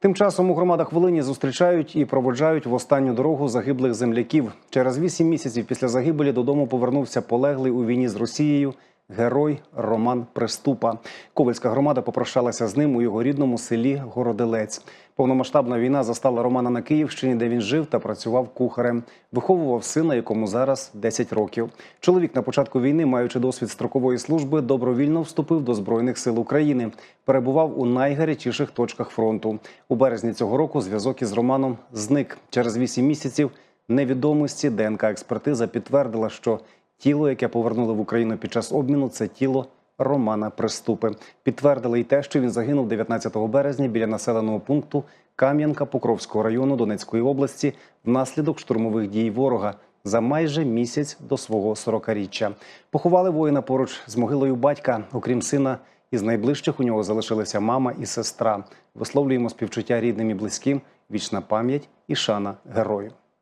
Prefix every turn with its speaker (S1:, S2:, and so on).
S1: Тим часом у громадах Волині зустрічають і проводжають в останню дорогу загиблих земляків. Через вісім місяців після загибелі додому повернувся полеглий у війні з Росією герой Роман Приступа. Ковальська громада попрощалася з ним у його рідному селі Городилець. Повномасштабна війна застала Романа на Київщині, де він жив та працював кухарем. Виховував сина, якому зараз 10 років. Чоловік на початку війни, маючи досвід строкової служби, добровільно вступив до збройних сил України. Перебував у найгарячіших точках фронту. У березні цього року зв'язок із Романом зник. Через 8 місяців невідомості ДНК експертиза підтвердила, що тіло, яке повернули в Україну під час обміну, це тіло Романа Приступи. Підтвердили й те, що він загинув 19 березня біля населеного пункту Кам'янка Покровського району Донецької області внаслідок штурмових дій ворога за майже місяць до свого 40-річчя. Поховали воїна поруч з могилою батька, окрім сина. Із найближчих у нього залишилися мама і сестра. Висловлюємо співчуття рідним і близьким, вічна пам'ять і шана герою.